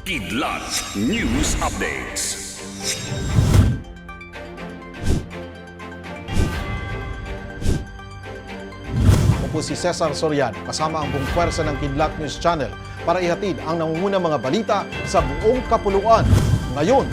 Kidlat News Updates. Ako po si Cesar Soriano kasama ang buong pwersa ng Kidlat News Channel para ihatid ang nangungunang mga balita sa buong kapuluan. Ngayon,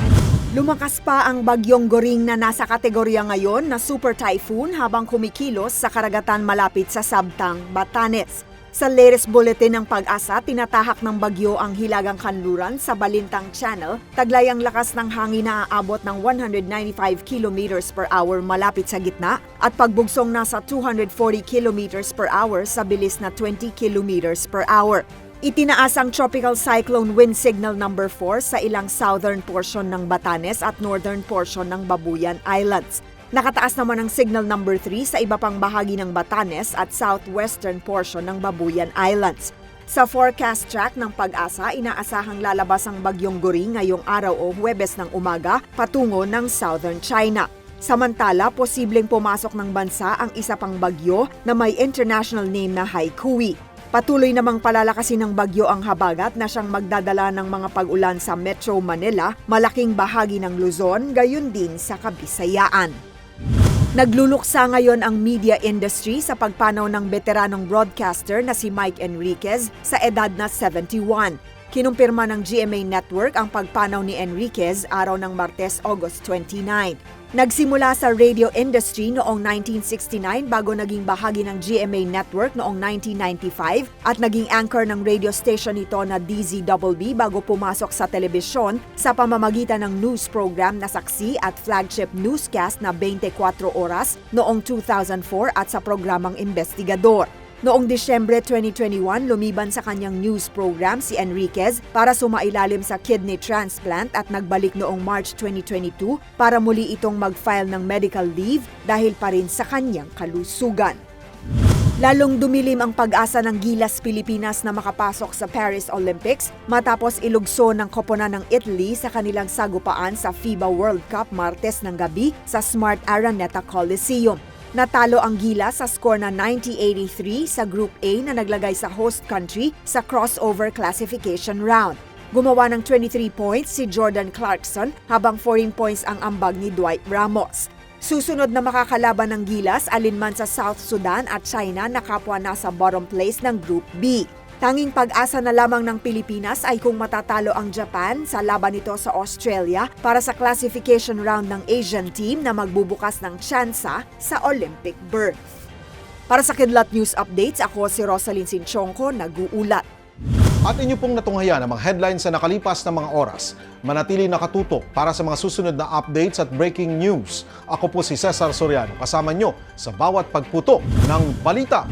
Lumakas pa ang bagyong Goring na nasa kategorya ngayon na super typhoon habang kumikilos sa karagatan malapit sa Sabtang, Batanes. Sa latest bulletin ng pag-asa, tinatahak ng bagyo ang hilagang kanluran sa Balintang Channel, taglay ang lakas ng hangin na aabot ng 195 km per hour malapit sa gitna at pagbugsong nasa 240 km per hour sa bilis na 20 km per hour. Itinaas ang Tropical Cyclone Wind Signal number 4 sa ilang southern portion ng Batanes at northern portion ng Babuyan Islands. Nakataas naman ang signal number 3 sa iba pang bahagi ng Batanes at southwestern portion ng Babuyan Islands. Sa forecast track ng pag-asa, inaasahang lalabas ang bagyong Goring ngayong araw o Huwebes ng umaga patungo ng southern China. Samantala, posibleng pumasok ng bansa ang isa pang bagyo na may international name na Haikui. Patuloy namang palalakasin ng bagyo ang habagat na siyang magdadala ng mga pag-ulan sa Metro Manila, malaking bahagi ng Luzon, gayon din sa Kabisayaan. Nagluluksa ngayon ang media industry sa pagpanaw ng veteranong broadcaster na si Mike Enriquez sa edad na 71. Kinumpirma ng GMA Network ang pagpanaw ni Enriquez araw ng Martes, August 29. Nagsimula sa radio industry noong 1969 bago naging bahagi ng GMA Network noong 1995 at naging anchor ng radio station nito na DZWB bago pumasok sa telebisyon sa pamamagitan ng news program na saksi at flagship newscast na 24 oras noong 2004 at sa programang Investigador. Noong Disyembre 2021, lumiban sa kanyang news program si Enriquez para sumailalim sa kidney transplant at nagbalik noong March 2022 para muli itong mag-file ng medical leave dahil pa rin sa kanyang kalusugan. Lalong dumilim ang pag-asa ng Gilas Pilipinas na makapasok sa Paris Olympics matapos ilugso ng koponan ng Italy sa kanilang sagupaan sa FIBA World Cup Martes ng gabi sa Smart Araneta Coliseum. Natalo ang Gilas sa score na 90-83 sa Group A na naglagay sa host country sa crossover classification round. Gumawa ng 23 points si Jordan Clarkson habang 14 points ang ambag ni Dwight Ramos. Susunod na makakalaban ng Gilas alinman sa South Sudan at China na kapwa nasa bottom place ng Group B. Tanging pag-asa na lamang ng Pilipinas ay kung matatalo ang Japan sa laban nito sa Australia para sa classification round ng Asian team na magbubukas ng tsansa sa Olympic berth. Para sa Kidlat News Updates, ako si Rosalyn Sinchonko, nag-uulat. at inyo pong natunghayan ang mga headlines sa nakalipas na mga oras. Manatili nakatutok para sa mga susunod na updates at breaking news. Ako po si Cesar Soriano kasama nyo sa bawat pagputo ng balita.